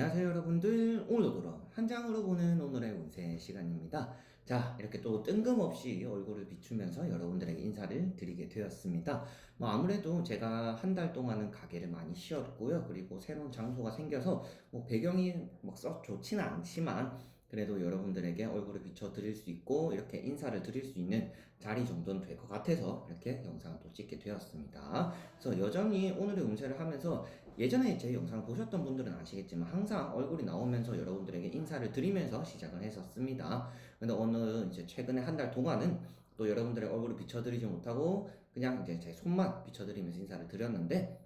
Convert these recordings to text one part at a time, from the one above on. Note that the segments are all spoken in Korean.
안녕하세요 여러분들. 오늘도 돌아온 한 장으로 보는 오늘의 운세 시간입니다. 자 이렇게 또 뜬금없이 얼굴을 비추면서 여러분들에게 인사를 드리게 되었습니다. 뭐 아무래도 제가 한 달 동안은 가게를 많이 쉬었고요. 그리고 새로운 장소가 생겨서 뭐 배경이 막 썩 좋지는 않지만 그래도 여러분들에게 얼굴을 비춰 드릴 수 있고 이렇게 인사를 드릴 수 있는 자리 정도는 될 것 같아서 이렇게 영상을 또 찍게 되었습니다. 그래서 여전히 오늘의 운세를 하면서 예전에 제 영상을 보셨던 분들은 아시겠지만 항상 얼굴이 나오면서 여러분들에게 인사를 드리면서 시작을 했었습니다. 근데 어느 이제 최근에 한 달 동안은 또 여러분들의 얼굴을 비춰드리지 못하고 그냥 이제 제 손만 비춰드리면서 인사를 드렸는데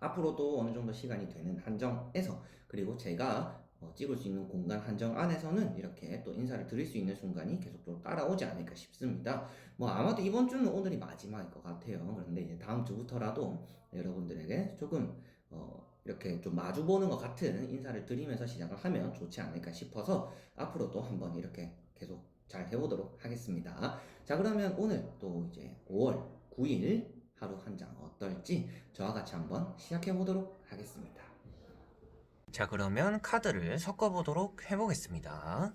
앞으로도 어느 정도 시간이 되는 한정에서 그리고 제가 어, 찍을 수 있는 공간 한정 안에서는 이렇게 또 인사를 드릴 수 있는 순간이 계속적으로 따라오지 않을까 싶습니다. 뭐 아마도 이번 주는 오늘이 마지막일 것 같아요. 그런데 이제 다음 주부터라도 여러분들에게 조금 어, 이렇게 좀 마주보는 것 같은 인사를 드리면서 시작을 하면 좋지 않을까 싶어서 앞으로도 한번 이렇게 계속 잘 해보도록 하겠습니다. 자, 그러면 오늘 또 이제 5월 9일 하루 한 장 어떨지 저와 같이 한번 시작해 보도록 하겠습니다. 자, 그러면 카드를 섞어 보도록 해보겠습니다.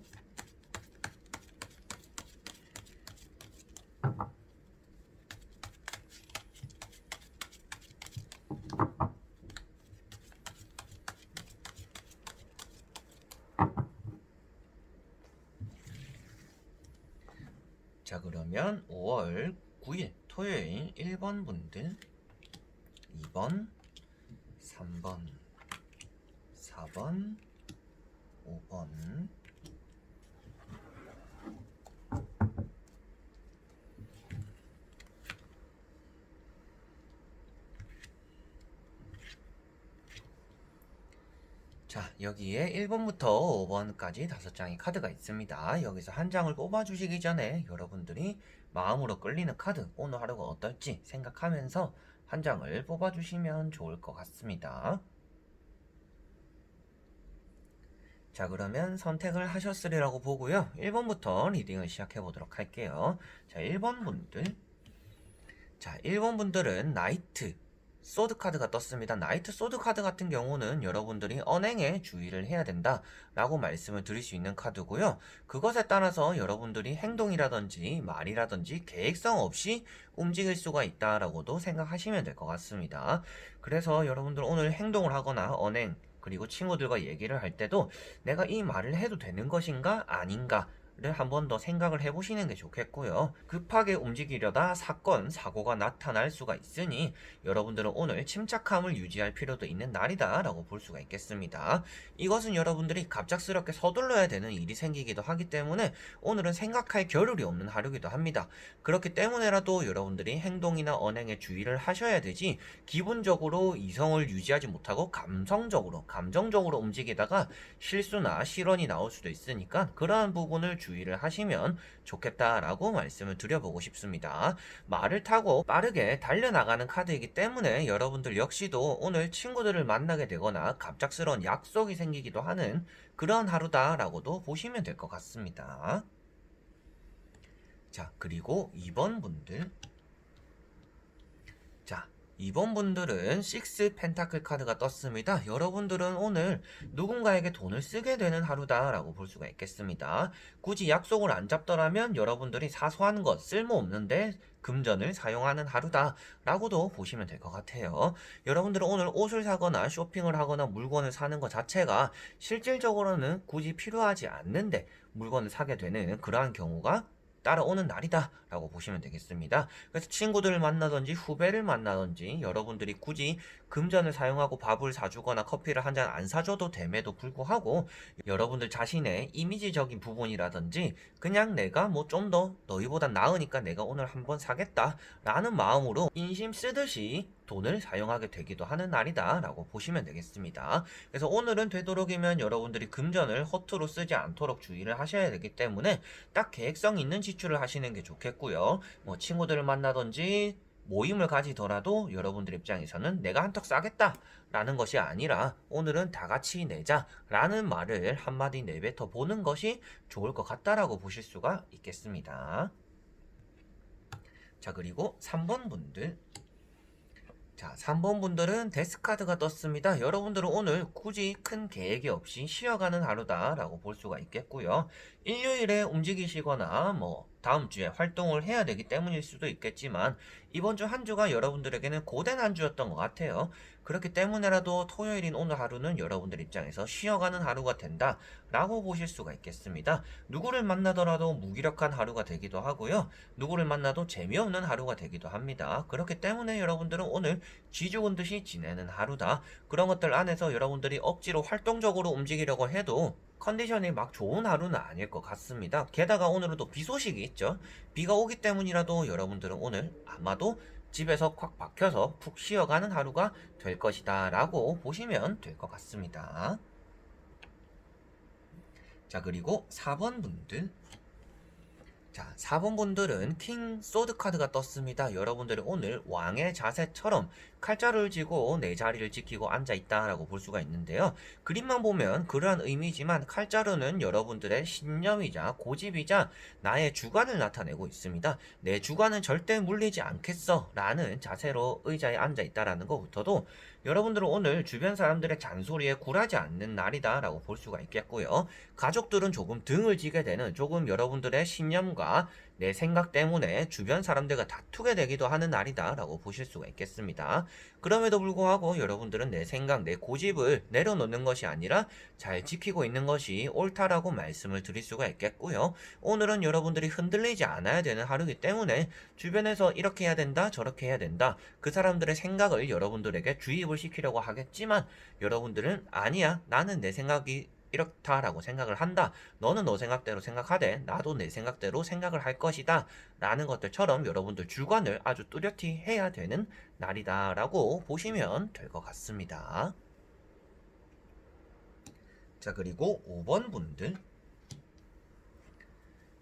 자, 그러면 5월 9일 토요일 1번 분들, 2번, 3번, 4번, 5번, 자, 여기에 1번부터 5번까지 다섯 장의 카드가 있습니다. 여기서 한 장을 뽑아주시기 전에 여러분들이 마음으로 끌리는 카드, 오늘 하루가 어떨지 생각하면서 한 장을 뽑아주시면 좋을 것 같습니다. 자, 그러면 선택을 하셨으리라고 보고요. 1번부터 리딩을 시작해 보도록 할게요. 자, 1번 분들. 자, 1번 분들은 나이트, 소드 카드가 떴습니다. 나이트 소드 카드 같은 경우는 여러분들이 언행에 주의를 해야 된다 라고 말씀을 드릴 수 있는 카드고요. 그것에 따라서 여러분들이 행동이라든지 말이라든지 계획성 없이 움직일 수가 있다라고도 생각하시면 될 것 같습니다. 그래서 여러분들 오늘 행동을 하거나 언행 그리고 친구들과 얘기를 할 때도 내가 이 말을 해도 되는 것인가? 아닌가 를 한 번 더 생각을 해보시는 게 좋겠고요. 급하게 움직이려다 사건, 사고가 나타날 수가 있으니 여러분들은 오늘 침착함을 유지할 필요도 있는 날이다 라고 볼 수가 있겠습니다. 이것은 여러분들이 갑작스럽게 서둘러야 되는 일이 생기기도 하기 때문에 오늘은 생각할 겨를이 없는 하루기도 합니다. 그렇기 때문에라도 여러분들이 행동이나 언행에 주의를 하셔야 되지 기본적으로 이성을 유지하지 못하고 감성적으로, 감정적으로 움직이다가 실수나 실언이 나올 수도 있으니까 그러한 부분을 주의를 하시면 좋겠다라고 말씀을 드려보고 싶습니다. 말을 타고 빠르게 달려나가는 카드이기 때문에 여러분들 역시도 오늘 친구들을 만나게 되거나 갑작스러운 약속이 생기기도 하는 그런 하루다라고도 보시면 될 것 같습니다. 자, 그리고 2번 분들. 자, 2번 분들은 6 펜타클 카드가 떴습니다. 여러분들은 오늘 누군가에게 돈을 쓰게 되는 하루다라고 볼 수가 있겠습니다. 굳이 약속을 안 잡더라면 여러분들이 사소한 것, 쓸모없는데 금전을 사용하는 하루다라고도 보시면 될 것 같아요. 여러분들은 오늘 옷을 사거나 쇼핑을 하거나 물건을 사는 것 자체가 실질적으로는 굳이 필요하지 않는데 물건을 사게 되는 그러한 경우가 따라오는 날이다 라고 보시면 되겠습니다. 그래서 친구들을 만나든지 후배를 만나든지 여러분들이 굳이 금전을 사용하고 밥을 사주거나 커피를 한 잔 안 사줘도 됨에도 불구하고 여러분들 자신의 이미지적인 부분이라든지 그냥 내가 뭐 좀 더 너희보다 나으니까 내가 오늘 한번 사겠다 라는 마음으로 인심 쓰듯이 돈을 사용하게 되기도 하는 날이다 라고 보시면 되겠습니다. 그래서 오늘은 되도록이면 여러분들이 금전을 허투루 쓰지 않도록 주의를 하셔야 되기 때문에 딱 계획성 있는 지출을 하시는 게 좋겠고요. 뭐 친구들을 만나든지 모임을 가지더라도 여러분들 입장에서는 내가 한턱 싸겠다 라는 것이 아니라 오늘은 다 같이 내자 라는 말을 한마디 내뱉어 보는 것이 좋을 것 같다라고 보실 수가 있겠습니다. 자, 그리고 3번 분들. 자, 3번 분들은 데스카드가 떴습니다. 여러분들은 오늘 굳이 큰 계획이 없이 쉬어가는 하루다라고 볼 수가 있겠고요. 일요일에 움직이시거나 뭐 다음 주에 활동을 해야 되기 때문일 수도 있겠지만 이번 주 한 주가 여러분들에게는 고된 한 주였던 것 같아요. 그렇기 때문에라도 토요일인 오늘 하루는 여러분들 입장에서 쉬어가는 하루가 된다 라고 보실 수가 있겠습니다. 누구를 만나더라도 무기력한 하루가 되기도 하고요. 누구를 만나도 재미없는 하루가 되기도 합니다. 그렇기 때문에 여러분들은 오늘 쥐 죽은 듯이 지내는 하루다. 그런 것들 안에서 여러분들이 억지로 활동적으로 움직이려고 해도 컨디션이 막 좋은 하루는 아닐 것 같습니다. 게다가 오늘은 또 비 소식이 있죠. 비가 오기 때문이라도 여러분들은 오늘 아마도 집에서 콱 박혀서 푹 쉬어가는 하루가 될 것이다 라고 보시면 될 것 같습니다. 자 그리고 4번 분들 자, 4번 분들은 킹 소드 카드가 떴습니다. 여러분들이 오늘 왕의 자세처럼 칼자루를 쥐고 내 자리를 지키고 앉아 있다라고 볼 수가 있는데요. 그림만 보면 그러한 의미지만 칼자루는 여러분들의 신념이자 고집이자 나의 주관을 나타내고 있습니다. 내 주관은 절대 물리지 않겠어 라는 자세로 의자에 앉아 있다라는 것부터도 여러분들은 오늘 주변 사람들의 잔소리에 굴하지 않는 날이다라고 볼 수가 있겠고요. 가족들은 조금 등을 지게 되는 조금 여러분들의 신념과 내 생각 때문에 주변 사람들과 다투게 되기도 하는 날이다 라고 보실 수가 있겠습니다. 그럼에도 불구하고 여러분들은 내 생각, 내 고집을 내려놓는 것이 아니라 잘 지키고 있는 것이 옳다라고 말씀을 드릴 수가 있겠고요. 오늘은 여러분들이 흔들리지 않아야 되는 하루이기 때문에 주변에서 이렇게 해야 된다, 저렇게 해야 된다. 그 사람들의 생각을 여러분들에게 주입을 시키려고 하겠지만 여러분들은 아니야, 나는 내 생각이 이렇다라고 생각을 한다. 너는 너 생각대로 생각하되 나도 내 생각대로 생각을 할 것이다. 라는 것들처럼 여러분들 주관을 아주 뚜렷이 해야 되는 날이다라고 보시면 될 것 같습니다. 자, 그리고 5번 분들.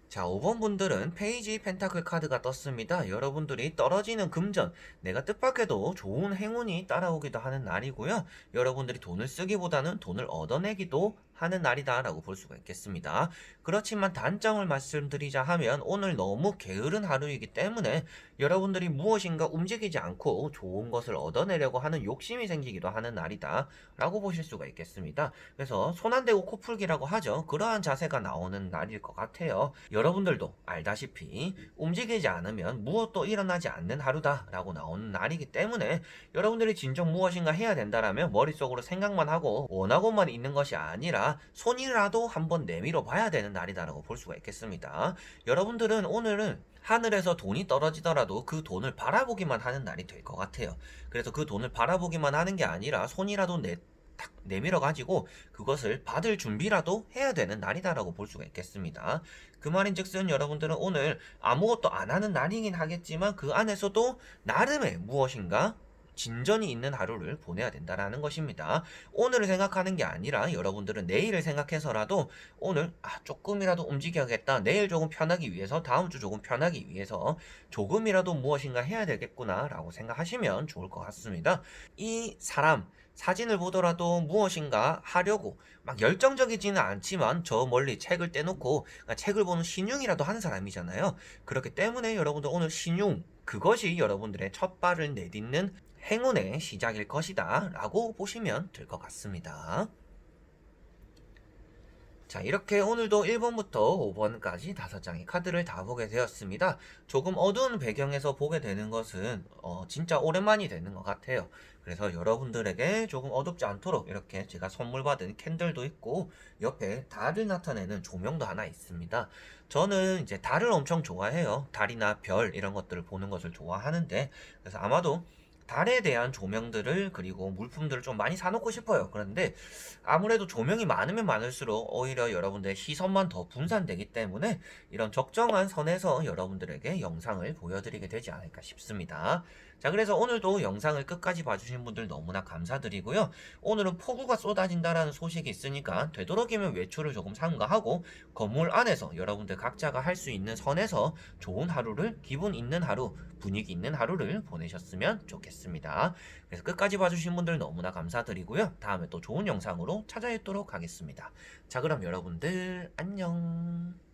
자, 5번 분들은 페이지 펜타클 카드가 떴습니다. 여러분들이 떨어지는 금전, 내가 뜻밖에도 좋은 행운이 따라오기도 하는 날이고요. 여러분들이 돈을 쓰기보다는 돈을 얻어내기도 하는 날이다라고 볼 수가 있겠습니다. 그렇지만 단점을 말씀드리자 하면 오늘 너무 게으른 하루이기 때문에 여러분들이 무엇인가 움직이지 않고 좋은 것을 얻어내려고 하는 욕심이 생기기도 하는 날이다 라고 보실 수가 있겠습니다. 그래서 손 안 대고 코 풀기라고 하죠. 그러한 자세가 나오는 날일 것 같아요. 여러분들도 알다시피 움직이지 않으면 무엇도 일어나지 않는 하루다 라고 나오는 날이기 때문에 여러분들이 진정 무엇인가 해야 된다라면 머릿속으로 생각만 하고 원하고만 있는 것이 아니라 손이라도 한번 내밀어 봐야 되는 날이다라고 볼 수가 있겠습니다. 여러분들은 오늘은 하늘에서 돈이 떨어지더라도 그 돈을 바라보기만 하는 날이 될 것 같아요. 그래서 그 돈을 바라보기만 하는 게 아니라 손이라도 내, 탁 내밀어 가지고 그것을 받을 준비라도 해야 되는 날이다라고 볼 수가 있겠습니다. 그 말인즉슨 여러분들은 오늘 아무것도 안 하는 날이긴 하겠지만 그 안에서도 나름의 무엇인가 진전이 있는 하루를 보내야 된다라는 것입니다. 오늘을 생각하는 게 아니라 여러분들은 내일을 생각해서라도 오늘 아, 조금이라도 움직여야겠다. 내일 조금 편하기 위해서 다음 주 조금 편하기 위해서 조금이라도 무엇인가 해야 되겠구나라고 생각하시면 좋을 것 같습니다. 이 사람 사진을 보더라도 무엇인가 하려고 막 열정적이지는 않지만 저 멀리 책을 떼놓고 그러니까 책을 보는 신용이라도 하는 사람이잖아요. 그렇기 때문에 여러분들 오늘 신용 그것이 여러분들의 첫 발을 내딛는 행운의 시작일 것이다 라고 보시면 될 것 같습니다. 자 이렇게 오늘도 1번부터 5번까지 5장의 카드를 다 보게 되었습니다. 조금 어두운 배경에서 보게 되는 것은 어, 진짜 오랜만이 되는 것 같아요. 그래서 여러분들에게 조금 어둡지 않도록 이렇게 제가 선물 받은 캔들도 있고 옆에 달을 나타내는 조명도 하나 있습니다. 저는 이제 달을 엄청 좋아해요. 달이나 별 이런 것들을 보는 것을 좋아하는데 그래서 아마도 달에 대한 조명들을 그리고 물품들을 좀 많이 사놓고 싶어요. 그런데 아무래도 조명이 많으면 많을수록 오히려 여러분들의 시선만 더 분산되기 때문에 이런 적정한 선에서 여러분들에게 영상을 보여드리게 되지 않을까 싶습니다. 자, 그래서 오늘도 영상을 끝까지 봐주신 분들 너무나 감사드리고요. 오늘은 폭우가 쏟아진다라는 소식이 있으니까 되도록이면 외출을 조금 삼가하고 건물 안에서 여러분들 각자가 할 수 있는 선에서 좋은 하루를 기분 있는 하루, 분위기 있는 하루를 보내셨으면 좋겠 습니다. 그래서 끝까지 봐주신 분들 너무나 감사드리고요. 다음에 또 좋은 영상으로 찾아뵙도록 하겠습니다. 자, 그럼 여러분들 안녕.